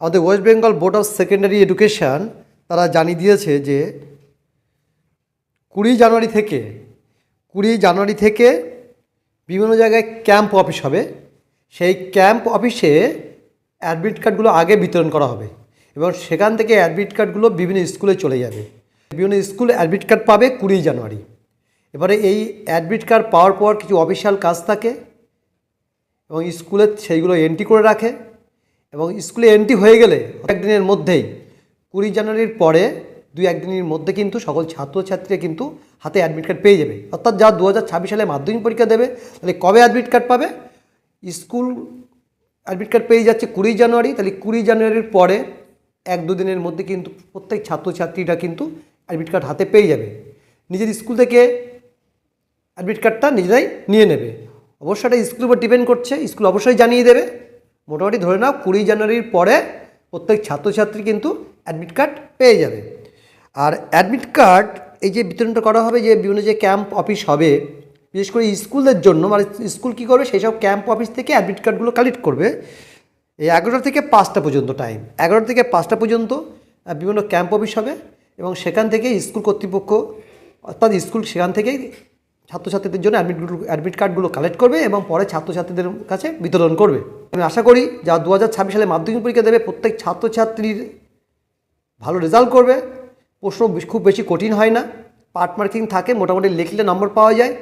আমাদের West Bengal Board of Secondary Education তারা জানিয়ে দিয়েছে যে কুড়ি জানুয়ারি থেকে, কুড়ি জানুয়ারি থেকে বিভিন্ন জায়গায় ক্যাম্প অফিস হবে। সেই ক্যাম্প অফিসে অ্যাডমিট কার্ডগুলো আগে বিতরণ করা হবে এবং সেখান থেকে অ্যাডমিট কার্ডগুলো বিভিন্ন স্কুলে চলে যাবে। বিভিন্ন স্কুল অ্যাডমিট কার্ড পাবে কুড়ি জানুয়ারি। এবারে এই অ্যাডমিট কার্ড পাওয়ার পর কিছু অফিসিয়াল কাজ থাকে এবং স্কুলে সেইগুলো এন্ট্রি করে রাখে। এবং স্কুলে এন্ট্রি হয়ে গেলে একদিনের মধ্যেই কুড়ি জানুয়ারির পরে দুই একদিনের মধ্যে কিন্তু সকল ছাত্রছাত্রীরা কিন্তু হাতে অ্যাডমিট কার্ড পেয়ে যাবে। অর্থাৎ যা দু হাজার ছাব্বিশ সালে মাধ্যমিক পরীক্ষা দেবে, তাহলে কবে অ্যাডমিট কার্ড পাবে? স্কুল অ্যাডমিট কার্ড পেয়ে যাচ্ছে কুড়ি জানুয়ারি, তাহলে কুড়ি জানুয়ারির পরে এক দুদিনের মধ্যে কিন্তু প্রত্যেক ছাত্রছাত্রীরা কিন্তু অ্যাডমিট কার্ড হাতে পেয়ে যাবে। নিজের স্কুল থেকে অ্যাডমিট কার্ডটা নিজেরাই নিয়ে নেবে। অবশ্যই এটা স্কুলের উপর ডিপেন্ড করছে, স্কুল অবশ্যই জানিয়ে দেবে। মোটামুটি ধরে নাও কুড়ি জানুয়ারির পরে প্রত্যেক ছাত্রছাত্রী কিন্তু অ্যাডমিট কার্ড পেয়ে যাবে। আর অ্যাডমিট কার্ড এই যে বিতরণটা করা হবে যে বিভিন্ন যে ক্যাম্প অফিস হবে, বিশেষ করে স্কুলের জন্য মানে স্কুল কী করবে, সেই সব ক্যাম্প অফিস থেকে অ্যাডমিট কার্ডগুলো কালেক্ট করবে। এই এগারোটা থেকে পাঁচটা পর্যন্ত টাইম এগারোটা থেকে পাঁচটা পর্যন্ত বিভিন্ন ক্যাম্প অফিস হবে এবং সেখান থেকে স্কুল কর্তৃপক্ষ, অর্থাৎ স্কুল সেখান থেকেই ছাত্রছাত্রীদের জন্য অ্যাডমিটগুলো অ্যাডমিট কার্ডগুলো কালেক্ট করবে এবং পরে ছাত্রছাত্রীদের কাছে বিতরণ করবে। আমি আশা করি যা দু হাজার ছাব্বিশ সালে মাধ্যমিক পরীক্ষা দেবে, প্রত্যেক ছাত্রছাত্রীর ভালো রেজাল্ট করবে। প্রশ্ন খুব বেশি কঠিন হয় না। পার্ট মার্কিং থাকে, মোটামুটি লিখলে নম্বর পাওয়া যায়।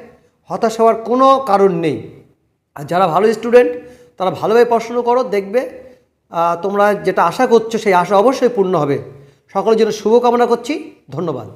হতাশ হওয়ার কোনো কারণ নেই। আর যারা ভালো স্টুডেন্ট তারা ভালোভাবে পড়াশুনো করো, দেখবে তোমরা যেটা আশা করছ, সেই আশা অবশ্যই পূর্ণ হবে। সকলের জন্য শুভকামনা করছি। ধন্যবাদ।